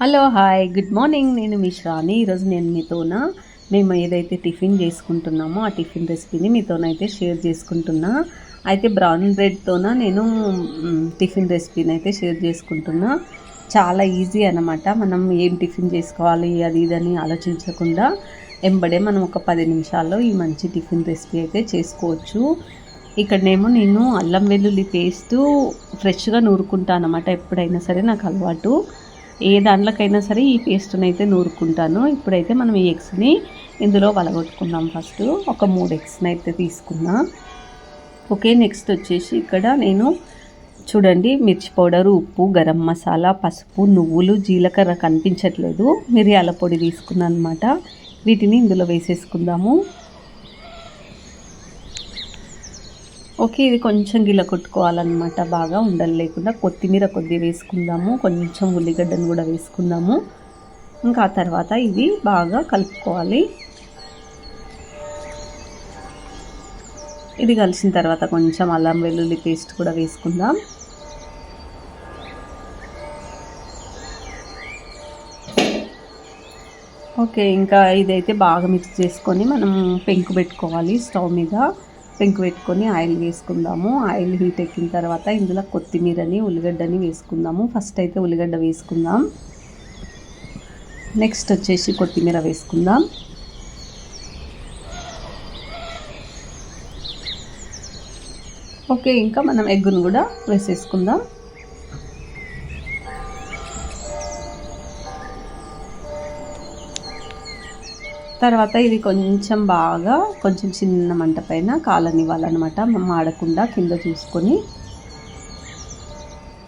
Hello hi. Good morning. నేను మీ శ్రాని ఈరోజు నేను మీతోన మేము ఏదైతే టిఫిన్ చేసుకుంటున్నామో ఆ టిఫిన్ రెసిపీని మీతోనైతే షేర్ చేసుకుంటున్నా. అయితే బ్రౌన్ బ్రెడ్తోన నేను టిఫిన్ రెసిపీని అయితే షేర్ చేసుకుంటున్నా. చాలా ఈజీ అనమాట మనం ఏం టిఫిన్ చేసుకోవాలి అది ఇదని ఆలోచించకుండా ఎంబడే మనం ఒక పది నిమిషాల్లో ఈ మంచి టిఫిన్ రెసిపీ అయితే చేసుకోవచ్చు. ఇక్కడనేమో నేను అల్లం వెల్లుల్లి పేస్ట్ ఫ్రెష్గా నూరుకుంటాను అనమాట ఎప్పుడైనా సరే నాకు అలవాటు. ఏ దాంట్లోకైనా సరే ఈ పేస్ట్ని అయితే నూరుకుంటాను. ఇప్పుడైతే మనం ఈ ఎగ్స్ని ఇందులో వలగొట్టుకున్నాం ఫస్ట్. ఒక మూడు ఎగ్స్ని అయితే తీసుకున్నా. ఓకే నెక్స్ట్ వచ్చేసి ఇక్కడ నేను చూడండి మిర్చి పౌడర్ ఉప్పు గరం మసాలా పసుపు నువ్వులు జీలకర్ర కనిపించట్లేదు. మిరియాల పొడి తీసుకున్నాను అనమాట వీటిని ఇందులో వేసేసుకుందాము. ఓకే ఇది కొంచెం గిల కొట్టుకోవాలన్నమాట. బాగా ఉండలు లేకుండా కొత్తిమీర కొద్దిగా వేసుకుందాము. కొంచెం ఉల్లిగడ్డను కూడా వేసుకుందాము. ఇంకా ఆ తర్వాత ఇది బాగా కలుపుకోవాలి. ఇది కలిసిన తర్వాత కొంచెం అల్లం వెల్లుల్లి పేస్ట్ కూడా వేసుకుందాం. ఓకే ఇంకా ఇదైతే బాగా మిక్స్ చేసుకొని మనం పెంకు పెట్టుకోవాలి స్టవ్ మీద. పెంకు పెట్టుకొని ఆయిల్ వేసుకుందాము. ఆయిల్ హీట్ ఎక్కిన తర్వాత ఇందులో కొత్తిమీరని ఉల్లిగడ్డని వేసుకుందాము. ఫస్ట్ అయితే ఉల్లిగడ్డ వేసుకుందాం. నెక్స్ట్ వచ్చేసి కొత్తిమీర వేసుకుందాం. ఓకే ఇంకా మనం ఎగ్గును కూడా వేసేసుకుందాం. తర్వాత ఇది కొంచెం బాగా కొంచెం చిన్న మంట పైన కాలనివ్వాలన్నమాట. మాడకుండా కింద చూసుకొని.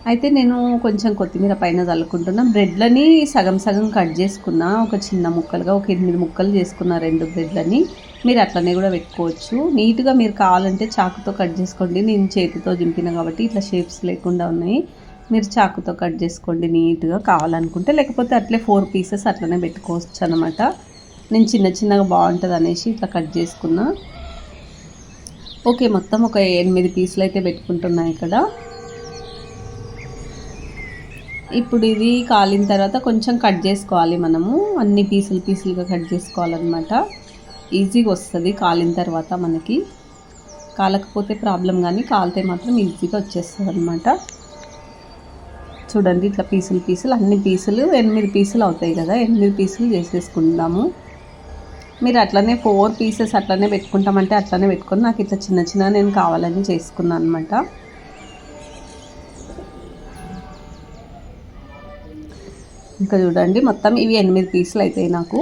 అయితే నేను కొంచెం కొత్తిమీర పైన చల్లుకుంటున్నా. బ్రెడ్లని సగం సగం కట్ చేసుకున్నా. ఒక చిన్న ముక్కలుగా ఒక ఎనిమిది ముక్కలు చేసుకున్న రెండు బ్రెడ్లని. మీరు అట్లనే కూడా పెట్టుకోవచ్చు. నీట్గా మీరు కావాలంటే చాకుతో కట్ చేసుకోండి. నేను చేతితో దింపిన కాబట్టి ఇట్లా షేప్స్ లేకుండా ఉన్నాయి. మీరు చాకుతో కట్ చేసుకోండి నీట్గా కావాలనుకుంటే. లేకపోతే అట్లే ఫోర్ పీసెస్ అట్లనే పెట్టుకోవచ్చు అనమాట నేను చిన్న చిన్నగా బాగుంటుంది అనేసి ఇట్లా కట్ చేసుకున్నా. ఓకే మొత్తం ఒక ఎనిమిది పీసులు అయితే పెట్టుకుంటున్నా ఇక్కడ. ఇప్పుడు ఇది కాలిన తర్వాత కొంచెం కట్ చేసుకోవాలి మనము. అన్ని పీసులు పీసులుగా కట్ చేసుకోవాలన్నమాట. ఈజీగా వస్తుంది కాలిన తర్వాత మనకి. కాలకపోతే ప్రాబ్లం కానీ కాలితే మాత్రం ఈజీగా వచ్చేస్తుంది అనమాట చూడండి ఇట్లా పీసులు పీసులు అన్ని పీసులు ఎనిమిది పీసులు అవుతాయి కదా ఎనిమిది పీసులు చేసేసుకుందాము. మీరు అట్లనే ఫోర్ పీసెస్ అట్లనే పెట్టుకుంటామంటే అట్లనే పెట్టుకొని నాకు ఇట్లా చిన్న చిన్న నేను కావాలని చేసుకున్నాను అనమాట ఇంకా చూడండి మొత్తం ఇవి ఎనిమిది పీసులు అవుతాయి నాకు.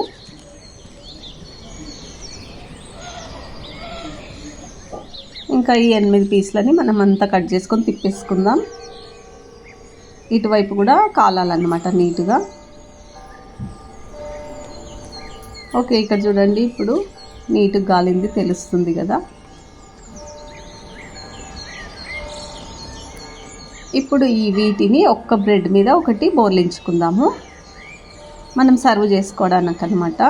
ఇంకా ఈ ఎనిమిది పీసులని మనం అంతా కట్ చేసుకొని తిప్పేసుకుందాం. ఇటువైపు కూడా కాలాలన్నమాట నీట్గా. ఓకే ఇక్కడ చూడండి ఇప్పుడు నీట్ గాలింది తెలుస్తుంది కదా. ఇప్పుడు ఈ వీటిని ఒక్క బ్రెడ్ మీద ఒకటి బోర్లించుకుందాము. మనం సర్వ్ చేసుకోవడానికి అనమాట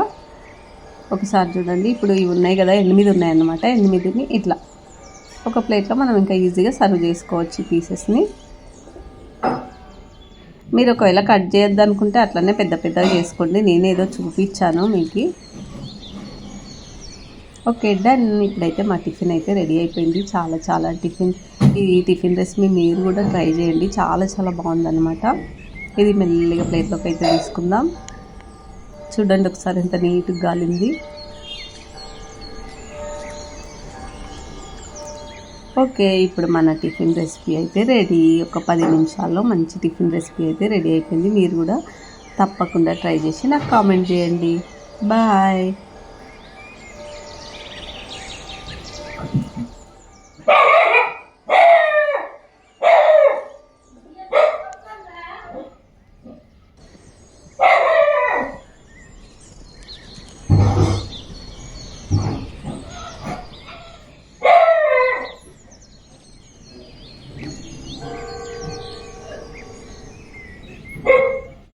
ఒకసారి చూడండి ఇప్పుడు ఇవి ఉన్నాయి కదా ఎనిమిది ఉన్నాయన్నమాట ఎనిమిదిని ఇట్లా. ఒక ప్లేట్లో మనం ఇంకా ఈజీగా సర్వ్ చేసుకోవచ్చు పీసెస్ని. మీరు ఒకవేళ కట్ చేయొద్దు అనుకుంటే అట్లనే పెద్ద పెద్దగా చేసుకోండి. నేనేదో చూపించాను మీకు. Okay done. ఇప్పుడైతే మా టిఫిన్ అయితే రెడీ అయిపోయింది. చాలా చాలా టిఫిన్. ఈ టిఫిన్ రెసిపీ మీరు కూడా ట్రై చేయండి. చాలా చాలా బాగుందన్నమాట. ఇది మెల్లిగా ప్లేట్లోకి అయితే తీసుకుందాం. చూడండి ఒకసారి ఎంత నీట్గా గాలింది. ఓకే ఇప్పుడు మన టిఫిన్ రెసిపీ అయితే రెడీ. ఒక పది నిమిషాల్లో మంచి టిఫిన్ రెసిపీ అయితే రెడీ అయిపోయింది. మీరు కూడా తప్పకుండా ట్రై చేసి నాకు కామెంట్ చేయండి. బాయ్.